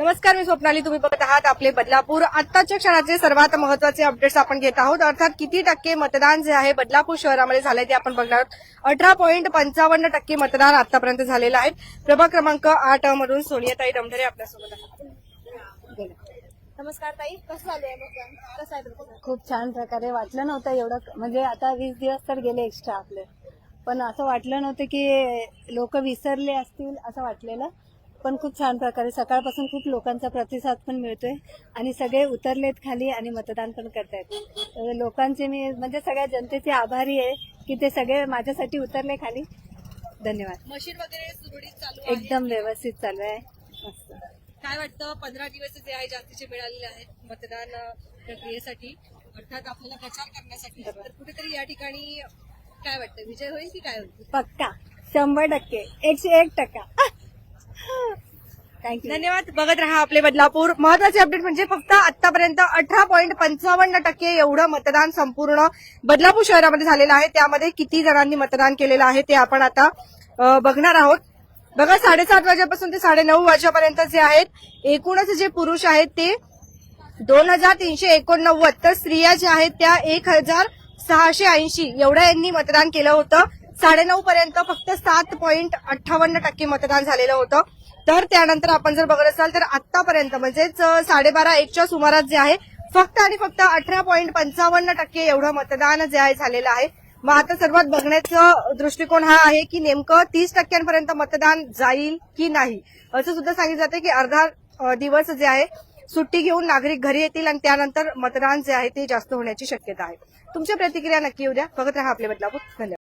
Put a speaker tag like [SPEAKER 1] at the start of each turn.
[SPEAKER 1] नमस्कार मी स्वप्नाली. तुम्ही बघत आहात आपले बदलापूर. आत्ताच्या क्षणाचे सर्वात महत्त्वाचे अपडेट्स आपण घेत आहोत. अर्थात किती टक्के मतदान जे आहे बदलापूर शहरामध्ये झालंय ते आपण बघणार आहोत. अठरा पॉईंट पंचावन्न टक्के मतदान आतापर्यंत झालेलं आहे. प्रभाग क्रमांक आठ मधून सोनियाताई डमढरे आपल्यासोबत आहेत.
[SPEAKER 2] नमस्कार ताई कसं चालू आहे मतदान? कसं आहे
[SPEAKER 3] खूप छान प्रकारे वाटलं नव्हतं एवढं. म्हणजे आता वीस दिवस तर गेले एक्स्ट्रा आपले. पण असं वाटलं नव्हतं की लोक विसरले असतील असं वाटलेलं. पण खूप छान प्रकारे सकाळपासून खूप लोकांचा प्रतिसाद पण मिळतोय आणि सगळे उतरलेत खाली आणि मतदान पण करतायत. लोकांचे मी म्हणजे सगळ्या जनतेचे आभारी आहे की ते सगळे माझ्यासाठी उतरले खाली. धन्यवाद.
[SPEAKER 1] मशीन वगैरे सुरळीत चालू आहे?
[SPEAKER 3] एकदम व्यवस्थित चालू आहे. मस्त.
[SPEAKER 1] काय वाटतं पंधरा दिवस जे आहे जास्तीचे मिळालेले आहेत मतदान प्रक्रियेसाठी? अर्थात आपल्याला प्रचार करण्यासाठी. तर कुठेतरी या ठिकाणी काय वाटतं? विजय होईल की काय होईल?
[SPEAKER 3] पक्का. शंभर टक्के. एकशे एक टक्का. थँक्यू
[SPEAKER 1] धन्यवाद. बघत राहा आपले बदलापूर. महत्त्वाचे अपडेट म्हणजे फक्त आतापर्यंत अठरा पॉईंट पंचावन्न टक्के एवढं मतदान संपूर्ण बदलापूर शहरामध्ये झालेलं आहे. त्यामध्ये किती जणांनी मतदान केलेलं आहे ते आपण आता बघणार आहोत. बघा साडेसात वाजेपासून ते साडेनऊ वाजेपर्यंत जे आहेत एकूणच जे पुरुष आहेत ते दोन हजार तीनशे एकोणनव्वद. तर स्त्रिया ज्या आहेत त्या एक हजार सहाशे ऐंशी. एवढ्या यांनी मतदान केलं होतं. साडेनऊ पर्यंत फक्त सात पॉईंट अठ्ठावन्न टक्के मतदान झालेलं होतं. तर त्यानंतर आपण जर बघत असाल तर आतापर्यंत म्हणजेच साडेबारा एकच्या सुमारास जे आहे फक्त आणि फक्त अठरा पॉईंट पंचावन्न टक्के एवढं मतदान जे आहे झालेलं आहे. मग आता सर्वात बघण्याचा दृष्टिकोन हा आहे की नेमकं तीस टक्क्यांपर्यंत मतदान जाईल की नाही? असं सुद्धा सांगितलं जाते की अर्धा दिवस जे आहे सुट्टी घेऊन नागरिक घरी येतील आणि त्यानंतर मतदान जे आहे ते जास्त होण्याची शक्यता आहे. तुमच्या प्रतिक्रिया नक्की येऊ द्या. बघत राहा आपले बदलापूर. धन्यवाद.